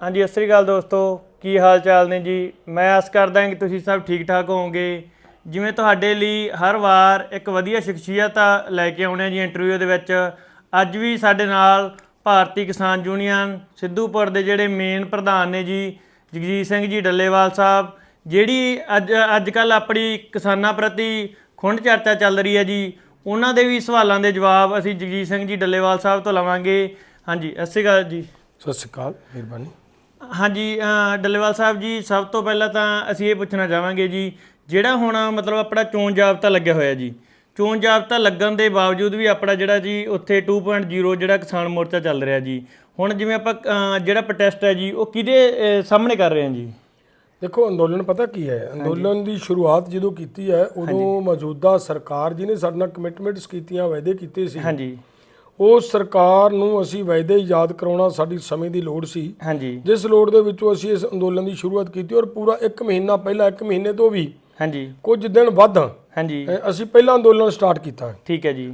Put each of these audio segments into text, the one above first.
ਹਾਂਜੀ, ਸਤਿ ਸ੍ਰੀ ਅਕਾਲ ਦੋਸਤੋ। ਕੀ ਹਾਲ ਚਾਲ ਨੇ ਜੀ? ਮੈਂ ਆਸ ਕਰਦਾ ਹਾਂ ਕਿ ਤੁਸੀਂ ਸਭ ਠੀਕ ਠਾਕ ਹੋਵੋਗੇ। ਜਿਵੇਂ ਤੁਹਾਡੇ ਲਈ ਹਰ ਵਾਰ ਇੱਕ ਵਧੀਆ ਸ਼ਖਸੀਅਤ ਲੈ ਕੇ ਆਉਣੇ ਆ ਜੀ ਇੰਟਰਵਿਊ ਦੇ ਵਿੱਚ, ਅੱਜ ਵੀ ਸਾਡੇ ਨਾਲ ਭਾਰਤੀ ਕਿਸਾਨ ਯੂਨੀਅਨ ਸਿੱਧੂਪੁਰ ਦੇ ਜਿਹੜੇ ਮੇਨ ਪ੍ਰਧਾਨ ਨੇ ਜੀ, ਜਗਜੀਤ ਸਿੰਘ ਜੀ ਡੱਲੇਵਾਲ ਸਾਹਿਬ, ਜਿਹੜੀ ਅੱਜ ਅੱਜ ਕੱਲ ਆਪਣੀ ਕਿਸਾਨਾਂ ਪ੍ਰਤੀ ਖੁੰਡ ਚਰਚਾ ਚੱਲ ਰਹੀ ਹੈ ਜੀ, ਉਹਨਾਂ ਦੇ ਵੀ ਸਵਾਲਾਂ ਦੇ ਜਵਾਬ ਅਸੀਂ ਜਗਜੀਤ ਸਿੰਘ ਜੀ ਡੱਲੇਵਾਲ ਸਾਹਿਬ ਤੋਂ ਲਵਾਂਗੇ। ਹਾਂਜੀ, ਸਤਿ ਸ਼੍ਰੀ ਅਕਾਲ ਜੀ। ਸਤਿ ਸ਼੍ਰੀ ਅਕਾਲ, ਮਿਹਰਬਾਨੀ। ਹਾਂਜੀ ਡੱਲੇਵਾਲ ਸਾਹਿਬ ਜੀ ਸਭ ਤੋਂ ਪਹਿਲਾਂ ਤਾਂ ਅਸੀਂ ਇਹ ਪੁੱਛਣਾ ਚਾਹਾਂਗੇ ਜੀ ਜਿਹੜਾ ਹੁਣ ਮਤਲਬ ਆਪਣਾ ਚੋਣ ਜਾਬਤਾ ਲੱਗਿਆ ਹੋਇਆ ਜੀ ਚੋਣ ਜਾਬਤਾ ਲੱਗਣ ਦੇ ਬਾਵਜੂਦ ਵੀ ਆਪਣਾ ਜਿਹੜਾ ਜੀ ਉੱਥੇ 2.0 ਜਿਹੜਾ ਕਿਸਾਨ ਮੋਰਚਾ ਚੱਲ ਰਿਹਾ ਜੀ ਹੁਣ ਜਿਵੇਂ ਆਪਾਂ ਜਿਹੜਾ ਪ੍ਰੋਟੈਸਟ ਹੈ ਜੀ ਉਹ ਕਿਹਦੇ ਸਾਹਮਣੇ ਕਰ ਰਹੇ ਹਾਂ ਜੀ? ਦੇਖੋ ਅੰਦੋਲਨ ਪਤਾ ਕੀ ਹੈ? ਅੰਦੋਲਨ ਦੀ ਸ਼ੁਰੂਆਤ ਜਦੋਂ ਕੀਤੀ ਹੈ ਉਦੋਂ ਮੌਜੂਦਾ ਸਰਕਾਰ ਜਿਹਨੇ ਸਾਡੇ ਨਾਲ ਕਮਿਟਮੈਂਟਸ ਕੀਤੀਆਂ ਵਾਅਦੇ ਕੀਤੇ ਸੀ ਹਾਂਜੀ। ਉਹ ਸਰਕਾਰ ਨੂੰ ਅਸੀਂ ਵਾਅਦੇ ਯਾਦ ਕਰਾਉਣਾ ਸਾਡੀ ਸਮੇਂ ਦੀ ਲੋੜ ਸੀ। ਹਾਂਜੀ। ਜਿਸ ਲੋੜ ਦੇ ਵਿੱਚੋਂ ਅਸੀਂ ਇਸ ਅੰਦੋਲਨ ਦੀ ਸ਼ੁਰੂਆਤ ਕੀਤੀ ਔਰ ਪੂਰਾ 1 ਮਹੀਨਾ ਪਹਿਲਾਂ 1 ਮਹੀਨੇ ਤੋਂ ਵੀ ਹਾਂਜੀ। ਕੁਝ ਦਿਨ ਵੱਧ ਹਾਂਜੀ। ਅਸੀਂ ਪਹਿਲਾਂ ਅੰਦੋਲਨ ਸਟਾਰਟ ਕੀਤਾ। ਠੀਕ ਹੈ ਜੀ।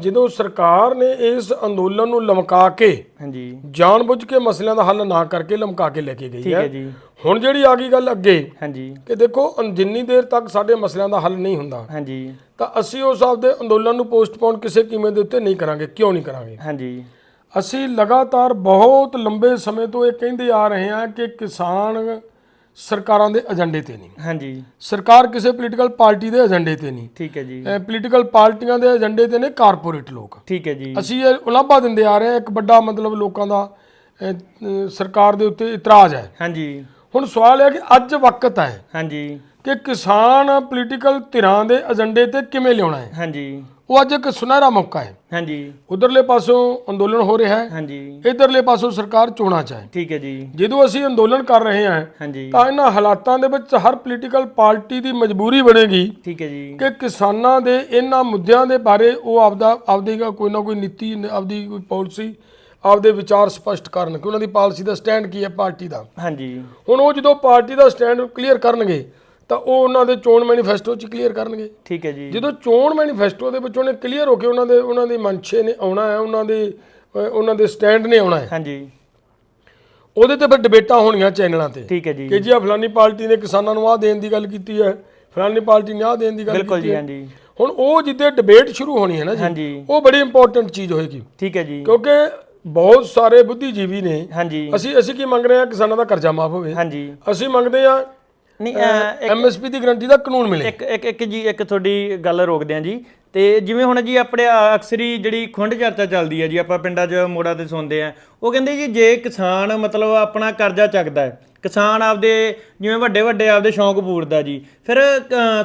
ਜਦੋਂ ਸਰਕਾਰ ਨੇ ਇਸ ਅੰਦੋਲਨ ਨੂੰ ਲਮਕਾ ਕੇ ਹਾਂਜੀ। ਜਾਣਬੁੱਝ ਕੇ ਮਸਲਿਆਂ ਦਾ ਹੱਲ ਨਾ ਕਰਕੇ ਲਮਕਾ ਕੇ ਲੈ ਕੇ ਗਈ ਠੀਕ ਹੈ। ਹੈ ਜੀ। ਹੁਣ ਜਿਹੜੀ ਆ ਗਈ ਗੱਲ ਅੱਗੇ ਹਾਂਜੀ। ਕਿ ਦੇਖੋ ਜਿੰਨੀ ਦੇਰ ਤੱਕ ਸਾਡੇ ਮਸਲਿਆਂ ਦਾ ਹੱਲ ਨਹੀਂ ਹੁੰਦਾ ਹਾਂਜੀ। ਤਾਂ ਅਸੀਂ ਉਸ ਆਪਦੇ ਅੰਦੋਲਨ ਨੂੰ ਪੋਸਟਪੋਨ ਕਿਸੇ ਕੀਮਤ ਦੇ ਉੱਤੇ ਨਹੀਂ ਕਰਾਂਗੇ ਕਿਉਂ ਨਹੀਂ ਕਰਾਂਗੇ? ਹਾਂਜੀ। ਅਸੀਂ ਲਗਾਤਾਰ ਬਹੁਤ ਲੰਬੇ ਸਮੇਂ ਤੋਂ ਇਹ ਕਹਿੰਦੇ ਆ ਰਹੇ ਹਾਂ ਕਿ ਕਿਸਾਨ ਸਰਕਾਰਾਂ ਦੇ ਏਜੰਡੇ ਤੇ ਨਹੀਂ। ਹਾਂਜੀ। ਸਰਕਾਰ ਕਿਸੇ ਪੋਲੀਟੀਕਲ ਪਾਰਟੀ ਦੇ ਏਜੰਡੇ ਤੇ ਨਹੀਂ। ਠੀਕ ਹੈ ਜੀ। ਪੋਲੀਟੀਕਲ ਪਾਰਟੀਆਂ ਦੇ ਏਜੰਡੇ ਤੇ ਨੇ ਕਾਰਪੋਰੇਟ ਲੋਕ। ਠੀਕ ਹੈ ਜੀ। ਅਸੀਂ ਇਹ ਉਲਾਂਭਾ ਦਿੰਦੇ ਆ ਰਹੇ ਹਾਂ ਇੱਕ ਵੱਡਾ ਮਤਲਬ ਲੋਕਾਂ ਦਾ ਸਰਕਾਰ ਦੇ ਉੱਤੇ ਇਤਰਾਜ਼ ਹੈ। ਹਾਂਜੀ। ਹੁਣ ਸਵਾਲ ਹੈ ਕਿ ਅੱਜ ਵਕਤ ਹੈ। ਹਾਂਜੀ। ਕਿ ਕਿਸਾਨ ਪੋਲੀਟੀਕਲ ਧਿਰਾਂ ਦੇ ਏਜੰਡੇ ਤੇ ਕਿਵੇਂ ਲਿਆਉਣਾ ਹੈ? ਹਾਂਜੀ। ਉਹ ਅੱਜ ਇੱਕ ਸੁਨਹਿਰਾ ਮੌਕਾ ਹੈ। ਹਾਂਜੀ। ਉਧਰਲੇ ਪਾਸੋਂ ਅੰਦੋਲਨ ਹੋ ਰਿਹਾ ਹੈ। ਹਾਂਜੀ। ਇਧਰਲੇ ਪਾਸੋਂ ਸਰਕਾਰ ਚੋਣਾਂ ਚ ਹੈ। ਠੀਕ ਹੈ ਜੀ। ਜਦੋਂ ਅਸੀਂ ਅੰਦੋਲਨ ਕਰ ਰਹੇ ਹਾਂ ਹਾਂਜੀ। ਤਾਂ ਇਹਨਾਂ ਹਾਲਾਤਾਂ ਦੇ ਵਿੱਚ ਹਰ ਪੋਲੀਟੀਕਲ ਪਾਰਟੀ ਦੀ ਮਜਬੂਰੀ ਬਣੇਗੀ ਠੀਕ ਹੈ ਜੀ। ਕਿ ਕਿਸਾਨਾਂ ਦੇ ਇਹਨਾਂ ਮੁੱਦਿਆਂ ਦੇ ਬਾਰੇ ਉਹ ਆਪਦਾ ਆਪਦੀ ਕੋਈ ਨਾ ਕੋਈ ਨੀਤੀ ਆਪਦੀ ਕੋਈ ਪਾਲਿਸੀ ਆਪਦੇ ਵਿਚਾਰ ਸਪਸ਼ਟ ਕਰਨ ਕਿ ਉਹਨਾਂ ਦੀ ਪਾਲਿਸੀ ਦਾ ਸਟੈਂਡ ਕੀ ਹੈ ਪਾਰਟੀ ਦਾ। ਹਾਂਜੀ। ਹੁਣ ਉਹ ਜਦੋਂ ਪਾਰਟੀ ਦਾ ਸਟੈਂਡ ਕਲੀਅਰ ਕਰਨਗੇ ਤਾਂ ਉਹ ਉਹਨਾਂ ਦੇ ਚੋਣ ਮੈਨੀਫੈਸਟੋ 'ਚ ਕਲੀਅਰ ਕਰਨਗੇ। ਠੀਕ ਹੈ ਜੀ। ਜਦੋਂ ਚੋਣ ਮੈਨੀਫੈਸਟੋ ਦੇ ਵਿੱਚ ਉਹਨੇ ਕਲੀਅਰ ਹੋ ਕੇ ਉਹਨਾਂ ਦੇ ਉਹਨਾਂ ਦੀ ਮਨਸ਼ੇ ਨੇ ਆਉਣਾ ਹੈ ਉਹਨਾਂ ਦੇ ਉਹਨਾਂ ਦੇ ਸਟੈਂਡ ਨੇ ਆਉਣਾ ਹੈ। ਹਾਂਜੀ। ਉਹਦੇ ਤੇ ਫਿਰ ਡਿਬੇਟਾਂ ਹੋਣੀਆਂ ਚੈਨਲਾਂ ਤੇ। ਠੀਕ ਹੈ ਜੀ। ਕਿ ਜੀ ਆ ਫਲਾਨੀ ਪਾਰਟੀ ਨੇ ਕਿਸਾਨਾਂ ਨੂੰ ਆਹ ਦੇਣ ਦੀ ਗੱਲ ਕੀਤੀ ਹੈ ਫਲਾਨੀ ਪਾਰਟੀ ਨੇ ਆਹ ਦੇਣ ਦੀ ਗੱਲ ਬਿਲਕੁਲ ਕੀਤੀ ਜੀ ਹੈ। ਹਾਂਜੀ। ਹੁਣ ਉਹ ਜਿੱਦੇ ਡਿਬੇਟ ਸ਼ੁਰੂ ਹੋਣੀ ਹੈ ਨਾ ਜੀ ਉਹ ਬੜੀ ਇੰਪੋਰਟੈਂਟ ਚੀਜ਼ ਹੋਏਗੀ। ਠੀਕ ਹੈ ਜੀ। ਕਿਉਂਕਿ ਬਹੁਤ ਸਾਰੇ ਬੁੱਧੀਜੀਵੀ ਨੇ ਹਾਂਜੀ। ਅਸੀਂ ਅਸੀਂ ਕੀ ਮੰਗ ਰਹੇ ਹਾਂ ਕਿਸਾਨਾਂ ਦਾ ਕਰਜ਼ਾ ਮਾਫ ਹੋਵੇ। ਹਾਂਜੀ। ਅਸੀਂ ਮੰਗਦੇ ਹਾਂ ਨਹੀਂ ਐਮਐਸਪੀ ਦੀ ਗਰੰਟੀ ਦਾ ਕਾਨੂੰਨ ਮਿਲੇ। ਇੱਕ ਇੱਕ ਇੱਕ ਜੀ ਇੱਕ ਤੁਹਾਡੀ ਗੱਲ ਰੋਕਦੇ ਆ ਜੀ। ਤੇ ਜਿਵੇਂ ਹੁਣ ਜੀ ਆਪਣੇ ਅਕਸਰੀ ਜਿਹੜੀ ਖੁੰਡ ਚਰਚਾ ਚੱਲਦੀ ਹੈ ਜੀ ਆਪਾਂ ਪਿੰਡਾਂ 'ਚ ਮੋੜਾਂ ਤੇ ਸੁਣਦੇ ਆ ਉਹ ਕਹਿੰਦੇ ਜੀ ਜੇ ਕਿਸਾਨ ਮਤਲਬ ਆਪਣਾ ਕਰਜ਼ਾ ਚੱਕਦਾ ਹੈ ਕਿਸਾਨ ਆਪਦੇ ਜਿਵੇਂ ਵੱਡੇ ਵੱਡੇ ਆਪਦੇ ਸ਼ੌਂਕ ਪੂਰਦਾ ਜੀ ਫਿਰ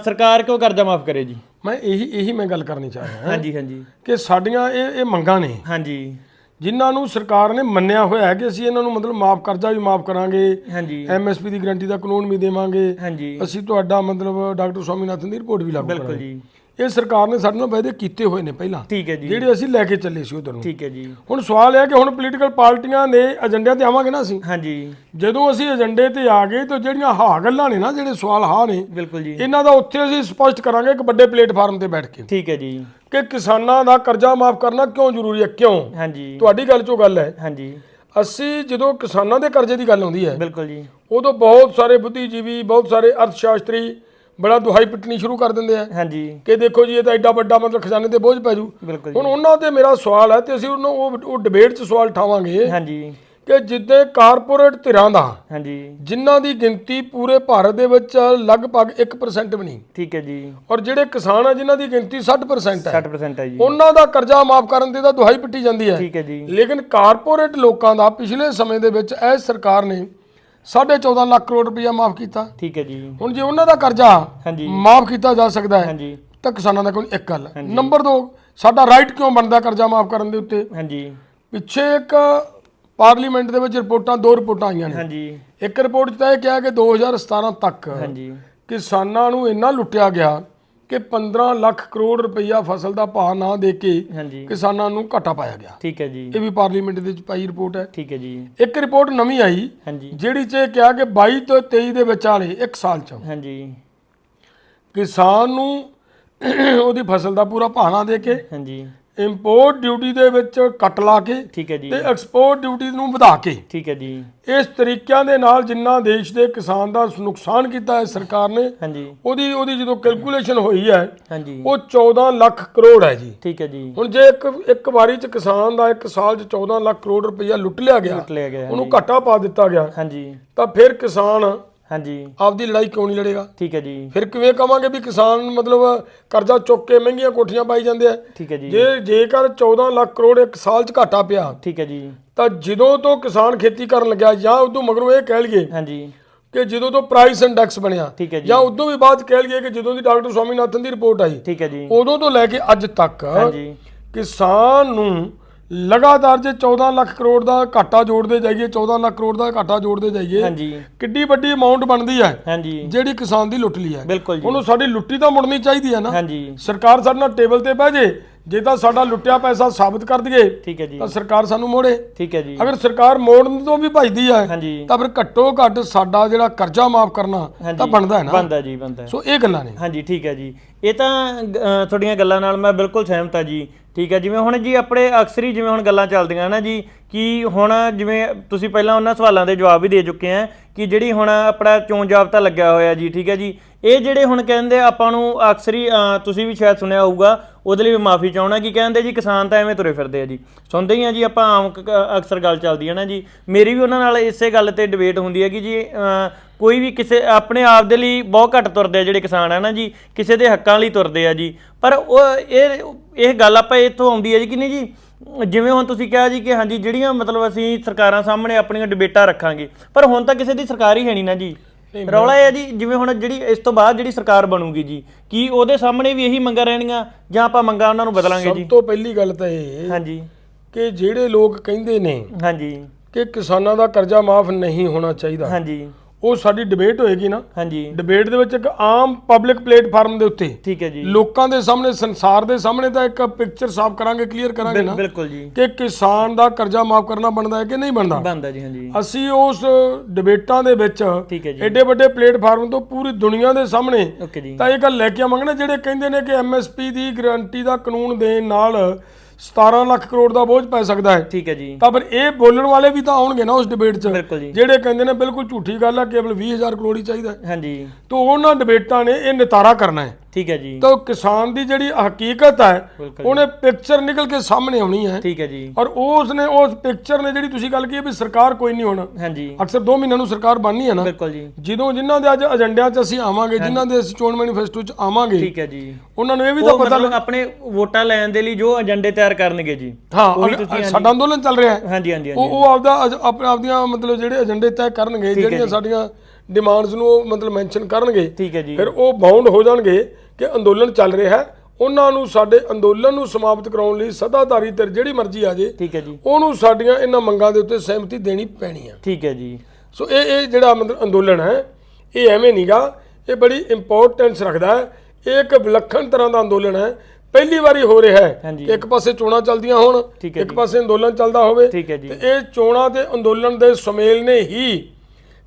ਸਰਕਾਰ ਕਿਉਂ ਕਰਜ਼ਾ ਮਾਫ ਕਰੇ ਜੀ? ਮੈਂ ਇਹੀ ਇਹੀ ਮੈਂ ਗੱਲ ਕਰਨੀ ਚਾਹ ਰਿਹਾ। ਹਾਂਜੀ ਹਾਂਜੀ। ਕਿ ਸਾਡੀਆਂ ਇਹ ਇਹ ਮੰਗਾਂ ਨੇ। ਹਾਂਜੀ। ਜਿਨ੍ਹਾਂ ਨੂੰ ਸਰਕਾਰ ਨੇ ਮੰਨਿਆ ਹੋਇਆ ਹੈ ਕਿ ਅਸੀਂ ਇਹਨਾਂ ਨੂੰ ਮਤਲਬ ਮਾਫ ਕਰਜ਼ਾ ਵੀ ਮਾਫ ਕਰਾਂਗੇ ਹਾਂਜੀ। ਐਮਐਸਪੀ ਦੀ ਗਰੰਟੀ ਦਾ ਕਾਨੂੰਨ ਵੀ ਦੇਵਾਂਗੇ ਹਾਂਜੀ। ਅਸੀਂ ਤੁਹਾਡਾ ਮਤਲਬ ਡਾਕਟਰ ਸਵਾਮੀਨਾਥਨ ਦੀ ਰਿਪੋਰਟ ਵੀ ਲਾਗੂ ਬਿਲਕੁਲ ਕਰਾਂਗੇ। ਜੀ ਇਹ ਸਰਕਾਰ ਨੇ ਸਾਡੇ ਨਾਲ ਵਾਅਦੇ ਕੀਤੇ ਹੋਏ ਨੇ ਪਹਿਲਾਂ। ਠੀਕ ਹੈ ਜੀ। ਜਿਹੜੇ ਅਸੀਂ ਲੈ ਕੇ ਚੱਲੇ ਸੀ ਉਧਰ। ਨੂੰ ਠੀਕ ਹੈ ਜੀ। ਹੁਣ ਸਵਾਲ ਇਹ ਹੈ ਕਿ ਹੁਣ ਪੋਲੀਟੀਕਲ ਪਾਰਟੀਆਂ ਦੇ ਏਜੰਡਿਆਂ ਤੇ ਆਵਾਂਗੇ ਨਾ ਅਸੀਂ? ਹਾਂਜੀ। ਜਦੋਂ ਅਸੀਂ ਏਜੰਡੇ ਤੇ ਆ ਗਏ ਤਾਂ ਜਿਹੜੀਆਂ ਹਾਂ ਗੱਲਾਂ ਨੇ ਨਾ ਜਿਹੜੇ ਸਵਾਲ ਹਾਂ ਨੇ ਬਿਲਕੁਲ ਜੀ। ਇਹਨਾਂ ਦਾ ਉੱਥੇ ਅਸੀਂ ਸਪਸ਼ਟ ਕਰਾਂਗੇ ਇੱਕ ਵੱਡੇ ਪਲੇਟਫਾਰਮ ਤੇ ਬੈਠ ਕੇ। ਠੀਕ ਹੈ ਜੀ। ਕਿ ਕਿਸਾਨਾਂ ਦਾ ਕਰਜ਼ਾ ਮਾਫ ਕਰਨਾ ਕਿਉਂ ਜ਼ਰੂਰੀ ਹੈ? ਕਿਉਂ? ਹਾਂਜੀ। ਤੁਹਾਡੀ ਗੱਲ ਚੋਂ ਗੱਲ ਹੈ। ਹਾਂਜੀ। ਅਸੀਂ ਜਦੋਂ ਕਿਸਾਨਾਂ ਦੇ ਕਰਜ਼ੇ ਦੀ ਗੱਲ ਆਉਂਦੀ ਹੈ ਬਿਲਕੁਲ ਜੀ। ਉਦੋਂ ਬਹੁਤ ਸਾਰੇ ਬੁੱਧੀਜੀਵੀ ਬਹੁਤ ਸਾਰੇ ਅਰਥਸ਼ਾਸਤਰੀ ਬੜਾ ਦੁਹਾਈ ਪਿੱਟਣੀ ਸ਼ੁਰੂ ਕਰ ਦਿੰਦੇ ਆ। ਹਾਂਜੀ। ਕਿ ਦੇਖੋ ਜੀ ਇਹ ਤਾਂ ਐਡਾ ਵੱਡਾ ਮਤਲਬ ਖਜ਼ਾਨੇ ਤੇ ਬੋਝ ਪੈ ਜੂ। ਬਿਲਕੁਲ ਹੁਣ ਉਹਨਾਂ ਤੇ ਮੇਰਾ ਸਵਾਲ ਹੈ ਤੇ ਅਸੀਂ ਉਹਨੂੰ ਉਹ ਉਹ ਡਿਬੇਟ 'ਚ ਸਵਾਲ ਠਾਵਾਂਗੇ ਹਾਂਜੀ। ਕਿ ਜਿੱਦੇ ਕਾਰਪੋਰੇਟ ਧਿਰਾਂ ਦਾ ਹਾਂਜੀ। ਜਿਨ੍ਹਾਂ ਦੀ ਗਿਣਤੀ ਪੂਰੇ ਭਾਰਤ ਦੇ ਵਿੱਚ ਲਗਭਗ 1% ਵੀ ਨਹੀਂ। ਠੀਕ ਹੈ ਜੀ। ਔਰ ਜਿਹੜੇ ਕਿਸਾਨ ਆ ਜਿਨ੍ਹਾਂ ਦੀ ਗਿਣਤੀ 60% ਹੈ। 60% ਹੈ ਜੀ। ਉਹਨਾਂ ਦਾ ਕਰਜ਼ਾ ਮਾਫ ਕਰਨ ਦੀ ਤਾਂ ਦੁਹਾਈ ਪਿੱਟੀ ਜਾਂਦੀ ਹੈ। ਠੀਕ ਹੈ ਜੀ। ਲੇਕਿਨ ਕਾਰਪੋਰੇਟ ਲੋਕਾਂ ਦਾ ਪਿਛਲੇ ਸਮੇਂ ਦੇ ਵਿੱਚ ਇਹ ਸਰਕਾਰ ਨੇ 14.5 ਲੱਖ ਕਰੋੜ ਰੁਪਇਆ ਮਾਫ ਕੀਤਾ। ਠੀਕ ਹੈ ਜੀ। ਹੁਣ ਜੇ ਉਹਨਾਂ ਦਾ ਕਰਜ਼ਾ ਹਾਂਜੀ। ਮਾਫ ਕੀਤਾ ਜਾ ਸਕਦਾ ਹੈ ਹਾਂਜੀ। ਤਾਂ ਕਿਸਾਨਾਂ ਦਾ ਕੋਈ ਇੱਕ ਗੱਲ। ਹੈ। ਨੰਬਰ 2 ਸਾਡਾ ਰਾਈਟ ਕਿਉਂ ਬਣਦਾ ਕਰਜ਼ਾ ਮਾਫ ਕਰਨ ਦੇ ਉੱਤੇ? ਹਾਂਜੀ। ਪਿੱਛੇ ਇੱਕ ਪਾਰਲੀਮੈਂਟ ਦੇ ਵਿੱਚ ਰਿਪੋਰਟਾਂ ਦੋ ਰਿਪੋਰਟਾਂ ਆਈਆਂ ਨੇ। ਹਾਂਜੀ। ਇੱਕ ਰਿਪੋਰਟ 'ਚ ਤਾਂ ਇਹ ਕਿਹਾ ਕਿ 2017 ਤੱਕ ਹਾਂਜੀ। ਕਿਸਾਨਾਂ ਨੂੰ ਇੰਨਾ ਲੁੱਟਿਆ ਗਿਆ ਕਿ 15 ਲੱਖ ਕਰੋੜ ਰੁਪਈਆ ਫਸਲ ਦਾ ਭਾਅ ਨਾ ਦੇ ਕੇ ਹਾਂਜੀ। ਕਿਸਾਨਾਂ ਨੂੰ ਘਾਟਾ ਪਾਇਆ ਗਿਆ। ਠੀਕ ਹੈ ਜੀ। ਇਹ ਵੀ ਪਾਰਲੀਮੈਂਟ ਦੇ ਵਿੱਚ ਪਾਈ ਰਿਪੋਰਟ ਹੈ। ਠੀਕ ਹੈ ਜੀ। ਇੱਕ ਰਿਪੋਰਟ ਨਵੀਂ ਆਈ ਹਾਂਜੀ। ਜਿਹੜੀ 'ਚ ਇਹ ਕਿਹਾ ਕਿ 22 ਤੋਂ 23 ਦੇ ਵਿਚਾਲੇ ਇੱਕ ਸਾਲ 'ਚ ਹਾਂਜੀ। ਕਿਸਾਨ ਨੂੰ ਉਹਦੀ ਫਸਲ ਦਾ ਪੂਰਾ ਭਾਅ ਨਾ ਦੇ ਕੇ ਹਾਂਜੀ। ਇੰਪੋਰਟ ਡਿਊਟੀ ਦੇ ਵਿੱਚ ਕੱਟ ਲਾ ਕੇ ਠੀਕ ਹੈ ਜੀ। ਤੇ ਐਕਸਪੋਰਟ ਡਿਊਟੀ ਨੂੰ ਵਧਾ ਕੇ ਠੀਕ ਹੈ ਜੀ। ਇਸ ਤਰੀਕਿਆਂ ਦੇ ਨਾਲ ਜਿੰਨਾ ਦੇਸ਼ ਦੇ ਕਿਸਾਨ ਦਾ ਨੁਕਸਾਨ ਕੀਤਾ ਹੈ ਸਰਕਾਰ ਨੇ ਹਾਂਜੀ। ਉਹਦੀ ਉਹਦੀ ਜਦੋਂ ਕੈਲਕੂਲੇਸ਼ਨ ਹੋਈ ਹੈ ਹਾਂਜੀ। ਉਹ 14 ਲੱਖ ਕਰੋੜ ਹੈ ਜੀ। ਠੀਕ ਹੈ ਜੀ। ਹੁਣ ਜੇ ਇੱਕ ਇੱਕ ਵਾਰੀ ਚ ਕਿਸਾਨ ਦਾ ਇੱਕ ਸਾਲ ਚ 14 ਲੱਖ ਕਰੋੜ ਰੁਪਈਆ ਲੁੱਟ ਲਿਆ ਗਿਆ ਲੁੱਟ ਲਿਆ ਗਿਆ ਉਹਨੂੰ ਘਾਟਾ ਪਾ ਦਿੱਤਾ ਗਿਆ ਹਾਂਜੀ। ਤਾਂ ਫਿਰ ਕਿਸਾਨ ਹਾਂਜੀ। ਆਪਦੀ ਲੜਾਈ ਕਿਉਂ ਨਹੀਂ ਲੜੇਗਾ? ਠੀਕ ਹੈ ਜੀ। ਫਿਰ ਕਿਵੇਂ ਕਵਾਂਗੇ ਵੀ ਕਿਸਾਨ ਮਤਲਬ ਕਰਜ਼ਾ ਚੁੱਕ ਕੇ ਮਹਿੰਗੀਆਂ ਕੋਠੀਆਂ ਪਾਈ ਜਾਂਦੇ ਆ? ਠੀਕ ਹੈ ਜੀ। ਜੇ ਜੇਕਰ 14 ਲੱਖ ਕਰੋੜ ਇੱਕ ਸਾਲ ਚ ਘਾਟਾ ਪਿਆ ਠੀਕ ਹੈ ਜੀ। ਤਾਂ ਜਦੋਂ ਤੋਂ ਕਿਸਾਨ ਖੇਤੀ ਕਰਨ ਲੱਗਿਆ ਜਾਂ ਉਦੋਂ ਮਗਰੋਂ ਇਹ ਕਹਿ ਲਈਏ ਹਾਂਜੀ। ਕਿ ਜਦੋਂ ਤੋਂ ਪ੍ਰਾਈਸ ਇੰਡੈਕਸ ਬਣਿਆ ਠੀਕ ਹੈ ਜੀ। ਜਾਂ ਉਦੋਂ ਵੀ ਬਾਅਦ ਕਹਿ ਲਈਏ ਕਿ ਜਦੋਂ ਦੀ ਡਾਕਟਰ ਸਵਾਮੀਨਾਥਨ ਦੀ ਰਿਪੋਰਟ ਆਈ ਠੀਕ ਹੈ ਜੀ। ਉਦੋਂ ਤੋਂ ਲੈ ਕੇ ਅੱਜ ਤੱਕ ਹਾਂਜੀ। ਕਿਸਾਨ ਨੂੰ ਲਗਾਤਾਰ ਜੇ 14 ਲੱਖ ਕਰੋੜ ਦਾ ਘਾਟਾ ਜੋੜਦੇ ਜਾਈਏ 14 ਲੱਖ ਕਰੋੜ ਦਾ ਘਾਟਾ ਜੋੜਦੇ ਜਾਈਏ ਹਾਂਜੀ। ਕਿੱਡੀ ਵੱਡੀ ਅਮਾਉਂਟ ਬਣਦੀ ਹੈ ਹਾਂਜੀ। ਜਿਹੜੀ ਕਿਸਾਨ ਦੀ ਲੁੱਟ ਲਈ ਹੈ। ਬਿਲਕੁਲ ਜੀ। ਉਹਨੂੰ ਸਾਡੀ ਲੁੱਟੀ ਤਾਂ ਮੁੜਨੀ ਚਾਹੀਦੀ ਹੈ ਨਾ। ਹਾਂਜੀ। ਸਰਕਾਰ ਸਾਡੇ ਨਾਲ ਟੇਬਲ ਤੇ ਬਹਿ ਜੇ ਜੇ ਤਾਂ ਸਾਡਾ ਲੁੱਟਿਆ ਪੈਸਾ ਸਾਬਤ ਕਰ ਦਈਏ ਠੀਕ ਹੈ ਜੀ। ਤਾਂ ਸਰਕਾਰ ਸਾਨੂੰ ਮੋੜੇ। ਠੀਕ ਹੈ ਜੀ। ਅਗਰ ਸਰਕਾਰ ਮੋੜਨ ਤੋਂ ਵੀ ਭਜਦੀ ਹੈ ਤਾਂ ਫਿਰ ਘੱਟੋ ਘੱਟ ਸਾਡਾ ਜਿਹੜਾ ਕਰਜ਼ਾ ਮਾਫ ਕਰਨਾ ਤਾਂ ਬਣਦਾ ਹੈ ਨਾ। ਬੰਦਾ ਜੀ ਬੰਦਾ ਸੋ ਇਹ ਗੱਲਾਂ ਨੇ। ਹਾਂਜੀ ਠੀਕ ਹੈ ਜੀ। ਇਹ ਤਾਂ ਅ, ਤੁਹਾਡੀਆਂ ਗੱਲਾਂ ਨਾਲ ਮੈਂ ਬਿਲਕੁਲ ਸਹਿਮਤ ਹਾਂ ਜੀ। ਠੀਕ ਹੈ ਜਿਵੇਂ ਹੁਣ ਜੀ ਆਪਣੇ ਅਕਸਰ ਹੀ ਜਿਵੇਂ ਹੁਣ ਗੱਲਾਂ ਚੱਲਦੀਆਂ ਨਾ ਜੀ ਕਿ ਹੁਣ ਜਿਵੇਂ ਤੁਸੀਂ ਪਹਿਲਾਂ ਉਹਨਾਂ ਸਵਾਲਾਂ ਦੇ ਜਵਾਬ ਵੀ ਦੇ ਚੁੱਕੇ ਆ ਕਿ ਜਿਹੜੀ ਹੁਣ ਆਪਣਾ ਚੋਣ ਜਾਬਤਾ ਲੱਗਿਆ ਹੋਇਆ ਜੀ ਠੀਕ ਹੈ ਜੀ। ਇਹ ਜਿਹੜੇ ਹੁਣ ਕਹਿੰਦੇ ਆਪਾਂ ਨੂੰ ਅਕਸਰ ਹੀ ਅ, ਤੁਸੀਂ ਵੀ ਸ਼ਾਇਦ ਸੁਣਿਆ ਹੋਊਗਾ ਉਹਦੇ ਲਈ ਵੀ ਮਾਫੀ ਚਾਹਣਾ ਕਿ ਕਹਿੰਦੇ ਜੀ ਕਿਸਾਨ ਤਾਂ ਐਵੇਂ ਤੁਰੇ ਫਿਰਦੇ ਆ ਜੀ। ਸੁਣਦੇ ਹੀ ਆ ਜੀ ਆਪਾਂ ਆਮ ਕ- ਕ- ਅਕਸਰ ਗੱਲ ਚੱਲਦੀ ਹੈ ਨਾ ਜੀ। ਮੇਰੀ ਵੀ ਉਹਨਾਂ ਨਾਲ ਇਸੇ ਗੱਲ ਤੇ ਡਿਬੇਟ ਹੁੰਦੀ ਹੈ ਕਿ ਜੀ ਅ, ਕੋਈ ਵੀ ਕਿਸੇ ਆਪਣੇ ਆਪ ਦੇ ਲਈ ਬਹੁਤ ਘੱਟ ਤੁਰਦੇ ਆ ਜਿਹੜੇ ਕਿਸਾਨ ਆ ਨਾ ਜੀ ਕਿਸੇ ਦੇ ਹੱਕਾਂ ਲਈ ਤੁਰਦੇ ਆ ਜੀ। ਪਰ ਉਹ ਇਹ ਇਹ ਗੱਲ ਆਪਾਂ ਇੱਥੋਂ ਆਉਂਦੀ ਹੈ ਜੀ ਕਿ ਨਹੀਂ ਜੀ ਜਿਵੇਂ ਹੁਣ ਤੁਸੀਂ ਕਿਹਾ ਜੀ ਕਿ ਹਾਂਜੀ ਜਿਹੜੀਆਂ ਮਤਲਬ ਅਸੀਂ ਸਰਕਾਰਾਂ ਸਾਹਮਣੇ ਆਪਣੀਆਂ ਡਿਬੇਟਾਂ ਰੱਖਾਂਗੇ ਪਰ ਹੁਣ ਤਾਂ ਕਿਸੇ ਦੀ ਸਰਕਾਰ ਹੀ ਹੈ ਨਹੀਂ ਨਾ ਜੀ। ਰੌਲਾ ਇਹ ਹੈ ਜੀ ਜਿਵੇਂ ਹੁਣ ਜਿਹੜੀ ਇਸ ਤੋਂ ਬਾਅਦ ਜਿਹੜੀ ਸਰਕਾਰ ਬਣੂਗੀ ਜੀ ਕੀ ਉਹਦੇ ਸਾਹਮਣੇ ਵੀ ਇਹੀ ਮੰਗਾਂ ਰਹਿਣਗੀਆਂ ਜਾਂ ਆਪਾਂ ਮੰਗਾਂ ਉਹਨਾਂ ਨੂੰ ਬਦਲਾਂਗੇ ਜੀ? ਸਭ ਤੋਂ ਪਹਿਲੀ ਗੱਲ ਤਾਂ ਇਹ ਹਾਂਜੀ। ਕਿ ਜਿਹੜੇ ਲੋਕ ਕਹਿੰਦੇ ਨੇ ਹਾਂਜੀ। ਕਿ ਕਿਸਾਨਾਂ ਦਾ ਕਰਜ਼ਾ ਮਾਫ ਨਹੀਂ ਹੋਣਾ ਚਾਹੀਦਾ ਹਾਂਜੀ। ਉਹ ਸਾਡੀ ਡਿਬੇਟ ਹੋਏਗੀ ਨਾ। ਹਾਂਜੀ। ਡਿਬੇਟ ਦੇ ਵਿੱਚ ਇੱਕ ਆਮ ਪਬਲਿਕ ਪਲੇਟਫਾਰਮ ਦੇ ਉੱਤੇ ਠੀਕ ਹੈ ਜੀ। ਲੋਕਾਂ ਦੇ ਸਾਹਮਣੇ ਸੰਸਾਰ ਦੇ ਸਾਹਮਣੇ ਤਾਂ ਇੱਕ ਪਿਕਚਰ ਸਾਫ਼ ਕਰਾਂਗੇ ਕਲੀਅਰ ਕਰਾਂਗੇ ਨਾ। ਬਿਲਕੁਲ ਜੀ। ਕਿ ਕਿਸਾਨ ਦਾ ਕਰਜ਼ਾ ਮਾਫ ਕਰਨਾ ਬਣਦਾ ਹੈ ਕਿ ਨਹੀਂ ਬਣਦਾ? ਬੰਦਾ ਜੀ ਹਾਂਜੀ। ਅਸੀਂ ਉਸ ਡਿਬੇਟਾਂ ਦੇ ਵਿੱਚ ਐਡੇ ਵੱਡੇ ਪਲੇਟਫਾਰਮ ਤੋਂ ਪੂਰੀ ਦੁਨੀਆ ਦੇ ਸਾਹਮਣੇ ਤਾਂ ਇਹ ਗੱਲ ਲੈ ਕੇ ਆਵਾਂਗੇ ਨਾ ਜਿਹੜੇ ਕਹਿੰਦੇ ਨੇ ਕਿ ਐਮਐਸਪੀ ਦੀ ਗਾਰੰਟੀ ਦਾ ਕਾਨੂੰਨ ਦੇਣ ਨਾਲ 17 ਲੱਖ ਕਰੋੜ ਦਾ ਬੋਝ ਪੈ ਸਕਦਾ ਹੈ। ਠੀਕ ਹੈ ਜੀ। ਤਾਂ ਫਿਰ ਇਹ ਬੋਲਣ ਵਾਲੇ ਵੀ ਤਾਂ ਆਉਣਗੇ ਨਾ ਉਸ ਡਿਬੇਟ 'ਚ। ਬਿਲਕੁਲ ਜੀ। ਜਿਹੜੇ ਕਹਿੰਦੇ ਨੇ ਬਿਲਕੁਲ ਝੂਠੀ ਗੱਲ ਹੈ ਕੇਵਲ 20000 ਕਰੋੜ ਹੀ ਚਾਹੀਦਾ ਹੈ। ਹਾਂਜੀ। ਤਾਂ ਉਹਨਾਂ ਡਿਬੇਟਾਂ ਨੇ ਇਹ ਨਿਤਾਰਾ ਕਰਨਾ ਹੈ। ਠੀਕ ਹੈ ਜੀ। ਤਾਂ ਕਿਸਾਨ ਦੀ ਜਿਹੜੀ ਹਕੀਕਤ ਹੈ ਉਹਨੇ ਪਿਕਚਰ ਨਿਕਲ ਕੇ ਸਾਹਮਣੇ ਆਉਣੀ ਹੈ। ਠੀਕ ਹੈ ਜੀ। ਔਰ ਉਸ ਨੇ ਉਸ ਪਿਕਚਰ ਨੇ ਜਿਹੜੀ ਤੁਸੀਂ ਗੱਲ ਕੀਤੀ ਵੀ ਸਰਕਾਰ ਕੋਈ ਨਹੀਂ ਹੋਣਾ। ਹਾਂਜੀ। ਅਕਸਰ 2 ਮਹੀਨਿਆਂ ਨੂੰ ਸਰਕਾਰ ਬਣਨੀ ਹੈ ਨਾ। ਬਿਲਕੁਲ ਜੀ। ਜਦੋਂ ਜਿਨ੍ਹਾਂ ਦੇ ਅੱਜ ਏਜੰਡਿਆਂ 'ਚ ਅਸੀਂ ਆਵਾਂਗੇ ਜਿਨ੍ਹਾਂ ਦੇ ਅਸੀਂ ਚੋਣ ਮੈਨੀਫੈਸਟੋ 'ਚ ਆਵਾਂਗੇ ਠੀਕ ਹੈ ਜੀ। ਉਹਨਾਂ ਨੂੰ ਇਹ ਵੀ ਤਾਂ ਪਤਾ ਮਤਲਬ ਆਪਣੇ ਵੋਟਾਂ ਲੈਣ ਦੇ ਲਈ ਜੋ ਏਜੰਡੇ ਤਿਆਰ ਕਰਨਗੇ ਜੀ। ਹਾਂ ਸਾਡਾ ਅੰਦੋਲਨ ਚੱਲ ਰਿਹਾ ਹੈ। ਹਾਂਜੀ ਹਾਂਜੀ ਉਹ ਉਹ ਆਪਦਾ ਆਪਣੇ ਆਪਦੀਆਂ ਮਤਲਬ ਜਿਹੜੇ ਏਜੰਡੇ ਤੈਅ ਕਰਨਗੇ ਜਿਹੜੀਆਂ ਸਾਡੀਆਂ ਡਿਮਾਂਡਸ ਨੂੰ ਉਹ ਮਤਲਬ ਮੈਂਸ਼ਨ ਕਰਨਗੇ ਠੀਕ ਹੈ ਜੀ। ਫਿਰ ਉਹ ਬਾਉਂਡ ਹੋ ਜਾਣਗੇ। ਕਿ ਅੰਦੋਲਨ ਚੱਲ ਰਿਹਾ ਹੈ ਉਹਨਾਂ ਨੂੰ ਸਾਡੇ ਅੰਦੋਲਨ ਨੂੰ ਸਮਾਪਤ ਕਰਾਉਣ ਲਈ ਸਦਾਧਾਰੀ ਧਿਰ ਜਿਹੜੀ ਮਰਜ਼ੀ ਆ ਜੇ ਠੀਕ ਹੈ ਜੀ। ਉਹਨੂੰ ਸਾਡੀਆਂ ਇਹਨਾਂ ਮੰਗਾਂ ਦੇ ਉੱਤੇ ਸਹਿਮਤੀ ਦੇਣੀ ਪੈਣੀ ਆ। ਠੀਕ ਹੈ ਜੀ। ਸੋ ਇਹ ਇਹ ਜਿਹੜਾ ਮਤਲਬ ਅੰਦੋਲਨ ਹੈ ਇਹ ਐਵੇਂ ਨਹੀਂਗਾ ਇਹ ਬੜੀ ਇੰਪੋਰਟੈਂਸ ਰੱਖਦਾ ਹੈ। ਇਹ ਇੱਕ ਵਿਲੱਖਣ ਤਰ੍ਹਾਂ ਦਾ ਅੰਦੋਲਨ ਹੈ। ਪਹਿਲੀ ਵਾਰੀ ਹੋ ਰਿਹਾ ਹੈ ਇੱਕ ਪਾਸੇ ਚੋਣਾਂ ਚੱਲਦੀਆਂ ਹੋਣ ਇੱਕ ਪਾਸੇ ਅੰਦੋਲਨ ਚੱਲਦਾ ਹੋਵੇ ਤੇ ਇਹ ਚੋਣਾਂ ਤੇ ਅੰਦੋਲਨ ਦੇ ਸੁਮੇਲ ਨੇ ਹੀ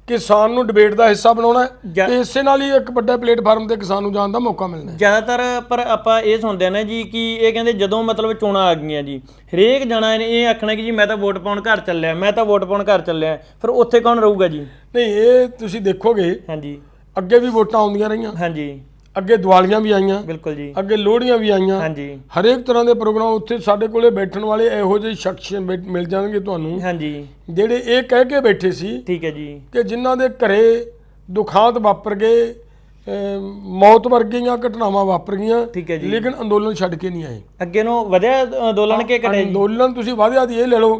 ਕਿਸਾਨ ਨੂੰ ਡਿਬੇਟ ਦਾ ਹਿੱਸਾ ਬਣਾਉਣਾ ਹੈ ਤੇ ਇਸੇ ਨਾਲ ਹੀ ਇੱਕ ਵੱਡੇ ਪਲੇਟਫਾਰਮ ਤੇ ਕਿਸਾਨ ਨੂੰ ਜਾਣ ਦਾ ਮੌਕਾ ਮਿਲਣਾ ਹੈ। ਜ਼ਿਆਦਾਤਰ ਪਰ ਆਪਾਂ ਇਹ ਸੁਣਦੇ ਆ ਨਾ ਜੀ ਕਿ ਇਹ ਕਹਿੰਦੇ ਜਦੋਂ ਮਤਲਬ ਚੋਣਾਂ ਆ ਗਈਆਂ ਜੀ ਹਰੇਕ ਜਣਾ ਇਹ ਆਖਣਾ ਕਿ ਜੀ ਮੈਂ ਤਾਂ ਵੋਟ ਪਾਉਣ ਘਰ ਚੱਲਿਆ ਮੈਂ ਤਾਂ ਵੋਟ ਪਾਉਣ ਘਰ ਚੱਲਿਆ ਫਿਰ ਉੱਥੇ ਕੌਣ ਰਹੂਗਾ ਜੀ? ਨਹੀਂ ਇਹ ਤੁਸੀਂ ਦੇਖੋਗੇ ਹਾਂਜੀ। ਅੱਗੇ ਵੀ ਵੋਟਾਂ ਆਉਂਦੀਆਂ ਰਹੀਆਂ। ਹਾਂਜੀ। ਅੱਗੇ ਦੀਵਾਲੀਆਂ ਵੀ ਆਈਆਂ ਬਿਲਕੁਲ ਜੀ। ਅੱਗੇ ਲੋਹੜੀਆਂ ਵੀ ਆਈਆਂ। ਹਾਂਜੀ। ਹਰੇਕ ਤਰ੍ਹਾਂ ਦੇ ਪ੍ਰੋਗਰਾਮ ਉੱਥੇ ਸਾਡੇ ਕੋਲੇ ਬੈਠਣ ਵਾਲੇ ਇਹੋ ਜਿਹੇ ਸ਼ਖਸ ਮਿਲ ਜਾਣਗੇ ਤੁਹਾਨੂੰ। ਹਾਂਜੀ। ਜਿਹੜੇ ਇਹ ਕਹਿ ਕੇ ਬੈਠੇ ਸੀ ਠੀਕ ਹੈ ਜੀ। ਕਿ ਜਿਨ੍ਹਾਂ ਦੇ ਘਰੇ ਦੁਖਾਂਤ ਵਾਪਰ ਗਏ ਮੌਤ ਵਰਗੀਆਂ ਘਟਨਾਵਾਂ ਵਾਪਰ ਗਈਆਂ ਠੀਕ ਹੈ ਜੀ। ਲੇਕਿਨ ਅੰਦੋਲਨ ਛੱਡ ਕੇ ਨਹੀਂ ਆਏ। ਅੱਗੇ ਨੂੰ ਵਧਿਆ ਅੰਦੋਲਨ ਕੇ ਘਟਿਆ ਅੰਦੋਲਨ ਤੁਸੀਂ ਵਾਧਿਆ ਦੀ ਇਹ ਲੈ ਲਓ।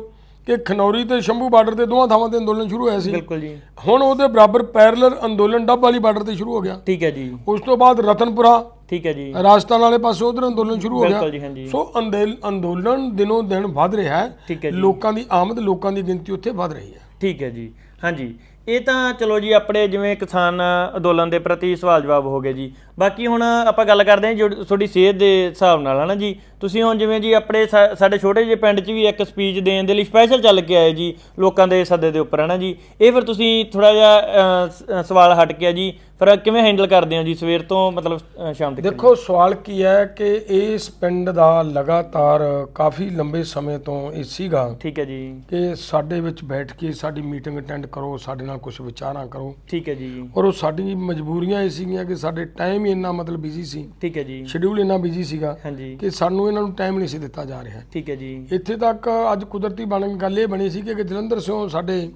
ਕਿ ਖਨੌਰੀ ਤੇ ਸ਼ੰਭੂ ਬਾਰਡਰ ਤੇ ਦੋਵਾਂ ਥਾਵਾਂ ਤੇ ਅੰਦੋਲਨ ਸ਼ੁਰੂ ਹੋਇਆ ਸੀ। ਬਿਲਕੁਲ ਜੀ। ਹੁਣ ਉਹਦੇ ਬਰਾਬਰ ਪੈਰਲਲ ਅੰਦੋਲਨ ਡੱਬ ਵਾਲੀ ਬਾਰਡਰ ਤੇ ਸ਼ੁਰੂ ਹੋ ਗਿਆ। ਠੀਕ ਹੈ ਜੀ। ਉਸ ਤੋਂ ਬਾਅਦ ਰਤਨਪੁਰਾ ਠੀਕ ਹੈ ਜੀ। ਰਾਜਸਥਾਨ ਵਾਲੇ ਪਾਸੇ ਉਧਰ ਅੰਦੋਲਨ ਸ਼ੁਰੂ ਹੋ ਗਿਆ। ਬਿਲਕੁਲ ਜੀ ਹਾਂਜੀ। ਸੋ ਅੰਦੇਲ- ਅੰਦੋਲਨ ਦਿਨੋਂ ਦਿਨ ਵੱਧ ਰਿਹਾ ਹੈ। ਠੀਕ ਹੈ ਜੀ। ਲੋਕਾਂ ਦੀ ਆਮਦ ਲੋਕਾਂ ਦੀ ਗਿਣਤੀ ਉੱਥੇ ਵੱਧ ਰਹੀ ਹੈ। ਠੀਕ ਹੈ ਜੀ। ਹਾਂਜੀ। ਇਹ ਤਾਂ ਚਲੋ ਜੀ ਆਪਣੇ ਜਿਵੇਂ ਕਿਸਾਨ ਅੰਦੋਲਨ ਦੇ ਪ੍ਰਤੀ ਸਵਾਲ ਜਵਾਬ ਹੋ ਗਏ ਜੀ। ਬਾਕੀ ਹੁਣ ਆਪਾਂ ਗੱਲ ਕਰਦੇ ਹਾਂ ਜੋ ਤੁਹਾਡੀ ਸਿਹਤ ਦੇ ਹਿਸਾਬ ਨਾਲ ਹਨਾ ਜੀ? ਤੁਸੀਂ ਹੁਣ ਜਿਵੇਂ ਜੀ ਆਪਣੇ ਸਾਡੇ ਛੋਟੇ ਜਿਹੇ ਪਿੰਡ 'ਚ ਵੀ ਇੱਕ ਸਪੀਚ ਦੇਣ ਦੇ ਲਈ ਸਪੈਸ਼ਲ ਚੱਲ ਕੇ ਆਏ ਜੀ ਲੋਕਾਂ ਦੇ ਸੱਦੇ ਦੇ ਉੱਪਰ ਹਨਾ ਜੀ? ਇਹ ਫਿਰ ਤੁਸੀਂ ਥੋੜਾ ਜਿਹਾ ਸਵਾਲ ਹਟ ਕੇ ਜੀ ਫਿਰ ਕਿਵੇਂ ਹੈਂਡਲ ਕਰਦੇ ਹੋ ਜੀ ਸਵੇਰ ਤੋਂ ਮਤਲਬ ਸ਼ਾਮ ਤੱਕ? ਦੇਖੋ ਸਵਾਲ ਕੀ ਹੈ ਕਿ ਇਸ ਪਿੰਡ ਦਾ ਲਗਾਤਾਰ ਕਾਫੀ ਲੰਬੇ ਸਮੇਂ ਤੋਂ ਇਹ ਸੀਗਾ ਠੀਕ ਹੈ ਜੀ। ਕਿ ਸਾਡੇ ਵਿੱਚ ਬੈਠ ਕੇ ਸਾਡੀ ਮੀਟਿੰਗ ਅਟੈਂਡ ਕਰੋ ਸਾਡੇ ਨਾਲ ਕੁਝ ਵਿਚਾਰਾਂ ਕਰੋ। ਠੀਕ ਹੈ ਜੀ। ਔਰ ਉਹ ਸਾਡੀ ਮਜਬੂਰੀਆਂ ਇਹ ਸੀਗੀਆਂ ਕਿ ਸਾਡੇ ਟਾਈਮ ਹੀ ਇੰਨਾ ਮਤਲਬ ਬਿਜ਼ੀ ਸੀ। ਠੀਕ ਹੈ ਜੀ। ਸ਼ਡਿਊਲ ਇੰਨਾ ਬਿਜ਼ੀ ਸੀਗਾ ਕਿ ਸਾਨੂੰ ਇਹਨਾਂ ਨੂੰ ਟਾਈਮ ਨਹੀਂ ਸੀ ਦਿੱਤਾ ਜਾ ਰਿਹਾ? ਠੀਕ ਹੈ ਜੀ। ਇੱਥੇ ਤੱਕ ਅੱਜ ਕੁਦਰਤੀ ਬਣ ਗੱਲ ਇਹ ਬਣੀ ਸੀ ਕਿ ਜਲੰਧਰ ਸਿਓ ਸਾਡੇ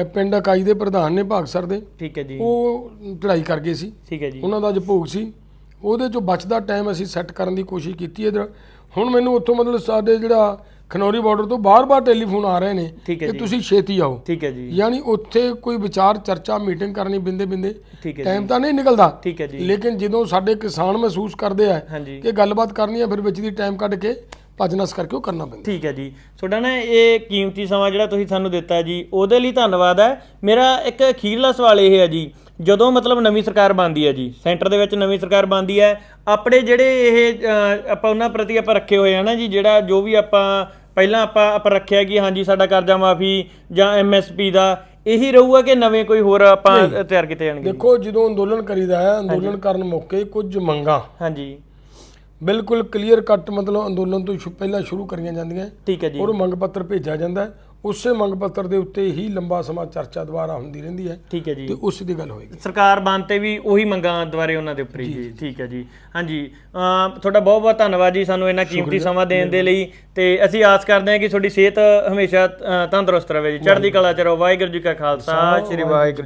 ਅ, ਪਿੰਡ ਇਕਾਈ ਦੇ ਪ੍ਰਧਾਨ ਨੇ ਭਾਗ ਸਰ ਦੇ। ਠੀਕ ਹੈ ਜੀ। ਉਹ ਚੜ੍ਹਾਈ ਕਰ ਗਏ ਸੀ। ਠੀਕ ਹੈ ਜੀ। ਉਹਨਾਂ ਦਾ ਅੱਜ ਭੋਗ ਸੀ। ਉਹਦੇ ਚੋਂ ਬਚਦਾ ਟਾਈਮ ਅਸੀਂ ਸੈੱਟ ਕਰਨ ਦੀ ਕੋਸ਼ਿਸ਼ ਕੀਤੀ ਇਧਰ ਹੁਣ ਮੈਨੂੰ ਉੱਥੋਂ ਮਤਲਬ ਸਾਡੇ ਜਿਹੜਾ ਖਨੌਰੀ ਬਾਰਡਰ ਤੋਂ ਬਾਰ-ਬਾਰ ਟੈਲੀਫੋਨ ਆ ਰਹੇ ਨੇ ਠੀਕ ਹੈ ਕਿ ਜੀ। ਤੁਸੀਂ ਛੇਤੀ ਆਓ। ਠੀਕ ਹੈ ਜੀ। ਯਾਨੀ ਉੱਥੇ ਕੋਈ ਵਿਚਾਰ ਚਰਚਾ ਮੀਟਿੰਗ ਕਰਨੀ ਬਿੰਦੇ ਬਿੰਦੇ ਠੀਕ ਹੈ ਟਾਈਮ ਤਾਂ ਨਹੀਂ ਨਿਕਲਦਾ। ਠੀਕ ਹੈ ਜੀ। ਲੇਕਿਨ ਜਦੋਂ ਸਾਡੇ ਕਿਸਾਨ ਮਹਿਸੂਸ ਕਰਦੇ ਆ ਹਾਂਜੀ। ਕਿ ਗੱਲਬਾਤ ਕਰਨੀ ਹੈ ਫਿਰ ਵਿੱਚ ਦੀ ਟਾਈਮ ਕੱਢ ਕੇ ਭੱਜ ਨਸ ਕਰਕੇ ਉਹ ਕਰਨਾ ਪੈਂਦਾ। ਠੀਕ ਹੈ ਜੀ। ਤੁਹਾਡਾ ਨਾ ਇਹ ਕੀਮਤੀ ਸਮਾਂ ਜਿਹੜਾ ਤੁਸੀਂ ਸਾਨੂੰ ਦਿੱਤਾ ਜੀ ਉਹਦੇ ਲਈ ਧੰਨਵਾਦ ਹੈ। ਮੇਰਾ ਇੱਕ ਅਖੀਰਲਾ ਸਵਾਲ ਇਹ ਹੈ ਜੀ ਜਦੋਂ ਮਤਲਬ ਨਵੀਂ ਸਰਕਾਰ ਬਣਦੀ ਹੈ ਜੀ ਸੈਂਟਰ ਦੇ ਵਿੱਚ ਨਵੀਂ ਸਰਕਾਰ ਬਣਦੀ ਹੈ ਆਪਣੇ ਜਿਹੜੇ ਇਹ ਅ, ਆਪਾਂ ਉਹਨਾਂ ਪ੍ਰਤੀ ਆਪਾਂ ਰੱਖੇ ਹੋਏ ਆ ਨਾ ਜੀ ਜਿਹੜਾ ਜੋ ਵੀ ਆਪਾਂ ਪਹਿਲਾਂ ਆਪਾਂ ਆਪਾਂ ਰੱਖਿਆ ਕਿ ਹਾਂਜੀ ਸਾਡਾ ਕਰਜ਼ਾ ਮਾਫੀ ਜਾਂ ਐਮਐਸਪੀ ਦਾ ਇਹੀ ਰਹੂਗਾ ਕਿ ਨਵੇਂ ਕੋਈ ਹੋਰ ਆਪਾਂ ਤਿਆਰ ਕੀਤੇ ਜਾਣਗੇ? ਦੇਖੋ ਜਦੋਂ ਅੰਦੋਲਨ ਕਰੀਦਾ ਹੈ ਅੰਦੋਲਨ ਕਰਨ ਮੌਕੇ ਕੁਝ ਮੰਗਾਂ। ਹਾਂਜੀ। ਬਿਲਕੁਲ ਕਲੀਅਰ ਕੱਟ ਮਤਲਬ ਅੰਦੋਲਨ ਤੋਂ ਪਹਿਲਾਂ ਸ਼ੁਰੂ ਕਰੀਆਂ ਜਾਂਦੀਆਂ। ਠੀਕ ਹੈ ਜੀ। ਔਰ ਮੰਗ ਪੱਤਰ ਭੇਜਿਆ ਜਾਂਦਾ ਹੈ। ਉਸੇ ਮੰਗ ਪੱਤਰ ਦੇ ਉੱਤੇ ਹੀ ਲੰਬਾ ਸਮਾਂ ਚਰਚਾ ਦੁਬਾਰਾ ਹੁੰਦੀ ਰਹਿੰਦੀ ਹੈ ਠੀਕ ਹੈ ਜੀ। ਤੇ ਉਸ ਦੀ ਗੱਲ ਹੋਏਗੀ। ਸਰਕਾਰ ਬਣ ਤੇ ਵੀ ਉਹੀ ਮੰਗਾਂ ਦੁਆਰੇ ਉਹਨਾਂ ਦੇ ਉੱਪਰ ਹੀ ਜੀ ਠੀਕ ਹੈ ਜੀ। ਹਾਂਜੀ ਤੁਹਾਡਾ ਬਹੁਤ ਬਹੁਤ ਧੰਨਵਾਦ ਜੀ ਸਾਨੂੰ ਇੰਨਾ ਕੀਮਤੀ ਸਮਾਂ ਦੇਣ ਦੇ ਲਈ ਤੇ ਅਸੀਂ ਆਸ ਕਰਦੇ ਹਾਂ ਕਿ ਤੁਹਾਡੀ ਸਿਹਤ ਹਮੇਸ਼ਾ ਤੰਦਰੁਸਤ ਰਹੇ ਜੀ। ਚੜ੍ਹਦੀ ਕਲਾ ਚ ਰਹੋ। ਵਾਹਿਗੁਰੂ ਜੀ ਕਾ ਖਾਲਸਾ। ਸ੍ਰੀ ਵਾਹਿਗੁਰੂ